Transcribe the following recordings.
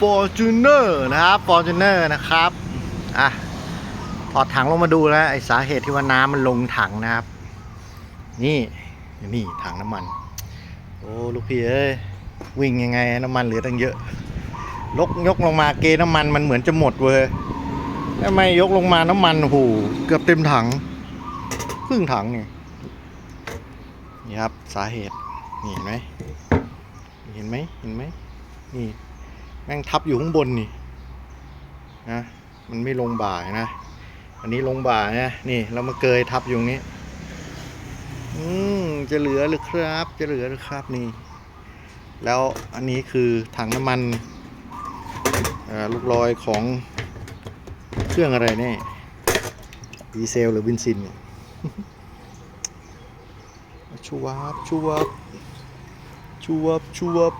Fortuner นะครับ Fortuner นะครับอะถอดถังลงมาดูแล้วไอสาเหตุที่ว่าน้ำมันลงถังนะครับ นี่นี่ถังน้ำมัน โอ้ลูกพี่เอ้ยวิ่งยังไงน้ำมันเหลือตั้งเยอะลกยกลงมาเกน้ำมันมันเหมือนจะหมดเว้ยทำไมยกลงมาน้ำมันโอ้โหเกือบเต็มถังครึ่งถังนี่นี่ครับสาเหตุนี่เห็นไหมเห็นไหมเห็นไหมนี่ แม่งทับอยู่ข้างบนนี่นะมันไม่ลงบ่านะ อันนี้ลงบ่านะนี่เรามาเกยทับอยู่นี้ อืมจะเหลือหรือครับ จะเหลือหรือครับนี่ แล้วอันนี้คือถังน้ำมันอ่อลูกลอยของเครื่องอะไรเนี่ยดีเซลหรือบินซินเนี่ยชูวับชูวับชูวับชูวับ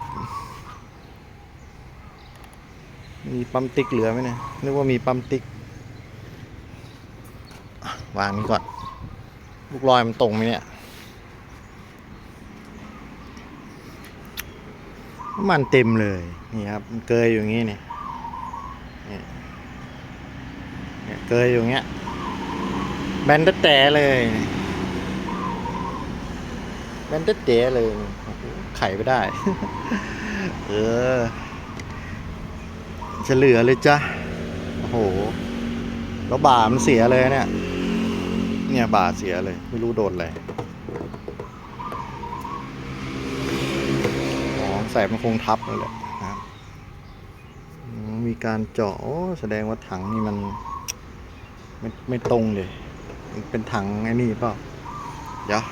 มีปั๊มติ๊กเหลือไหมเนี่ยนึกว่ามีปั๊มติ๊กวางนี้ก่อน ลูกลอยมันตรงไหมเนี่ยมันเต็มเลยนี่ครับมันเกยอยู่งี้นี่นี่เนี่ยเกยอยู่เงี้ยแบนแต่แต่เลยแบนแต่แต่เลยไขไม่ได้ เออ จะเหลือเลยจ้ะโอ้โห แล้วบ่ามันเสียเลยเนี่ย เนี่ยบาเสียเลย ไม่รู้โดนอะไรอ๋อใส่มันคงทับเลยแหละนะมีการเจาะแสดงว่าถังนี่มันไม่ไม่ตรงเลย เป็นถังไอ้นี่เปล่าเดี๋ยว